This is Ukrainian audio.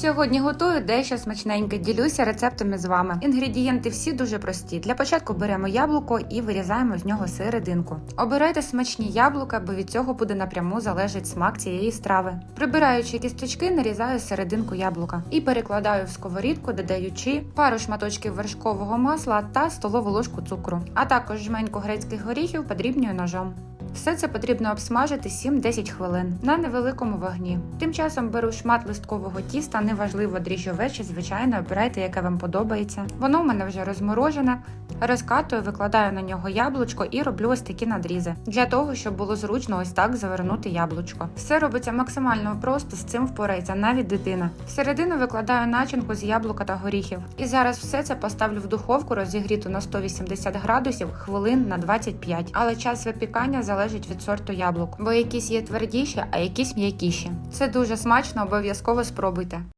Сьогодні готую дещо смачненьке. Ділюся рецептами з вами. Інгредієнти всі дуже прості. Для початку беремо яблуко і вирізаємо з нього серединку. Обирайте смачні яблука, бо від цього буде напряму залежить смак цієї страви. Прибираючи кісточки, нарізаю серединку яблука і перекладаю в сковорідку, додаючи пару шматочків вершкового масла та столову ложку цукру, а також жменьку грецьких горіхів подрібнюю ножом. Все це потрібно обсмажити 7-10 хвилин на невеликому вогні. Тим часом беру шмат листкового тіста, неважливо дріжджове чи звичайно, обирайте, яке вам подобається. Воно у мене вже розморожене. Розкатую, викладаю на нього яблучко і роблю ось такі надрізи для того, щоб було зручно ось так завернути яблучко. Все робиться максимально просто, з цим впорається навіть дитина. Всередину викладаю начинку з яблука та горіхів. І зараз все це поставлю в духовку розігріту на 180 градусів хвилин на 25. Але час випікання залежить від сорту яблук, бо якісь є твердіші, а якісь м'якіші. Це дуже смачно, обов'язково спробуйте.